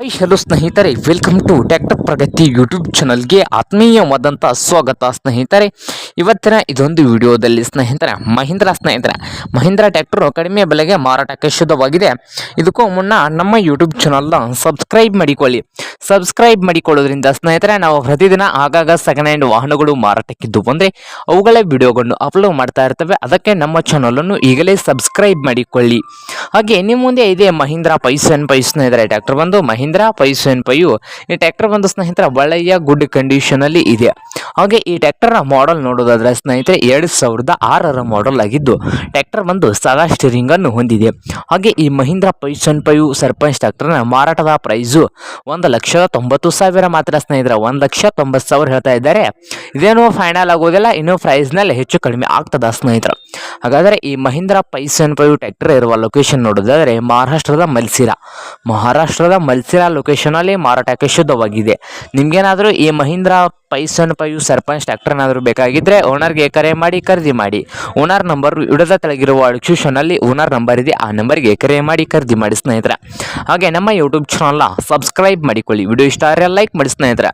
High hello ಸ್ನೇಹಿತರೆ welcome to tractor Pragati YouTube ಚಾನಲ್ಗೆ ಆತ್ಮೀಯವಾದಂಥ ಸ್ವಾಗತ ಸ್ನೇಹಿತರೆ. ಇವತ್ತಿನ ಇದೊಂದು ವಿಡಿಯೋದಲ್ಲಿ ಸ್ನೇಹಿತರೆ, ಮಹೀಂದ್ರ ಸ್ನೇಹಿತರೆ, ಮಹೀಂದ್ರ ಟ್ಯಾಕ್ಟರ್ ಕಡಿಮೆ ಬೆಲೆಗೆ ಮಾರಾಟಕ್ಕೆ ಶುದ್ಧವಾಗಿದೆ. ಇದಕ್ಕೂ ಮುನ್ನ ನಮ್ಮ ಯೂಟ್ಯೂಬ್ ಚಾನಲ್ನ ಸಬ್ಸ್ಕ್ರೈಬ್ ಮಾಡಿಕೊಳ್ಳಿ. ಸಬ್ಸ್ಕ್ರೈಬ್ ಮಾಡಿಕೊಳ್ಳೋದ್ರಿಂದ ಸ್ನೇಹಿತರೆ, ನಾವು ಪ್ರತಿದಿನ ಆಗಾಗ ಸೆಕೆಂಡ್ ಹ್ಯಾಂಡ್ ವಾಹನಗಳು ಮಾರಾಟಕ್ಕಿದ್ದು ಬಂದರೆ, ಅವುಗಳ ವಿಡಿಯೋಗಳನ್ನು ಅಪ್ಲೋಡ್ ಮಾಡ್ತಾ ಇರ್ತವೆ. ಅದಕ್ಕೆ ನಮ್ಮ ಚಾನಲನ್ನು ಈಗಲೇ ಸಬ್ಸ್ಕ್ರೈಬ್ ಮಾಡಿಕೊಳ್ಳಿ. ಹಾಗೆ, ನಿಮ್ಮ ಮುಂದೆ ಇದೆ ಮಹೀಂದ್ರ ಪೈಸನ್ ಪೈ ಸ್ನೇಹಿತರೆ ಟ್ಯಾಕ್ಟರ್ ಬಂದು ಮಹೀಂದ್ರ ಪೈಸನ್ ಪೈಯು ಈ ಟ್ರ್ಯಾಕ್ಟರ್ ಬಂದ ಸ್ನೇಹಿತರ ಒಳ್ಳೆಯ ಗುಡ್ ಕಂಡೀಷನ್ ಅಲ್ಲಿ ಇದೆ. ಹಾಗೆ ಈ ಟ್ರ್ಯಾಕ್ಟರ್ ಮಾಡೆಲ್ ನೋಡೋದಾದ್ರೆ ಸ್ನೇಹಿತರೆ ಎರಡು ಸಾವಿರದ ಆರರ ಮಾಡೆಲ್ ಆಗಿದ್ದು ಟ್ಯಾಕ್ಟರ್ ಬಂದು ಸದಾ ಸ್ಟೀರಿಂಗ್ ಅನ್ನು ಹೊಂದಿದೆ. ಹಾಗೆ ಈ ಮಹೀಂದ್ರ ಪೈಸನ್ ಪೈ ಸರ್ಪಂಚ್ ಟ್ರ್ಯಾಕ್ಟರ್ನ ಮಾರಾಟದ ಪ್ರೈಸು ಒಂದು ಲಕ್ಷದ ತೊಂಬತ್ತು ಸಾವಿರ ಮಾತ್ರ ಸ್ನೇಹಿತರೆ, ಒಂದು ಲಕ್ಷ ತೊಂಬತ್ತು ಸಾವಿರ ಹೇಳ್ತಾ ಇದ್ದಾರೆ. ಇದೇನು ಫೈನಲ್ ಆಗೋದಿಲ್ಲ, ಇನ್ನು ಪ್ರೈಸ್ನಲ್ಲಿ ಹೆಚ್ಚು ಕಡಿಮೆ ಆಗ್ತದ ಸ್ನೇಹಿತರು. ಹಾಗಾದರೆ ಈ ಮಹೀಂದ್ರ ಪೈಸನ್ ಪೈ ಟ್ರ್ಯಾಕ್ಟರ್ ಇರುವ ಲೊಕೇಶನ್ ನೋಡೋದಾದರೆ ಮಹಾರಾಷ್ಟ್ರದ ಮಲ್ಸಿರಾ. ಮಹಾರಾಷ್ಟ್ರದ ಮಲ್ಸಿರಾ ಲೊಕೇಶನಲ್ಲಿ ಮಾರಾಟಕ್ಕೆ ಶುದ್ಧವಾಗಿದೆ. ನಿಮ್ಗೇನಾದರೂ ಈ ಮಹೀಂದ್ರ ಪೈಸನ್ ಪೈಯು ಸರ್ಪಂಚ್ ಟ್ರ್ಯಾಕ್ಟರ್ ಏನಾದರೂ ಬೇಕಾಗಿದ್ದರೆ ಓನರ್ಗೆ ಕರೆ ಮಾಡಿ ಖರೀದಿ ಮಾಡಿ. ಓನರ್ ನಂಬರ್ ಇಡದ ತೆಳಗಿರುವ ಡಿಸ್ಕ್ರಿಪ್ಷನಲ್ಲಿ ಓನರ್ ನಂಬರ್ ಇದೆ, ಆ ನಂಬರ್ಗೆ ಕರೆ ಮಾಡಿ ಖರೀದಿ ಮಾಡಿ ಸ್ನೇಹಿತರೆ. ಹಾಗೆ ನಮ್ಮ ಯೂಟ್ಯೂಬ್ ಚಾನಲ್ನ ಸಬ್ಸ್ಕ್ರೈಬ್ ಮಾಡಿಕೊಳ್ಳಿ. ವಿಡಿಯೋ ಇಷ್ಟ ಆದರೆ ಲೈಕ್ ಮಾಡಿ ಸ್ನೇಹಿತರೆ.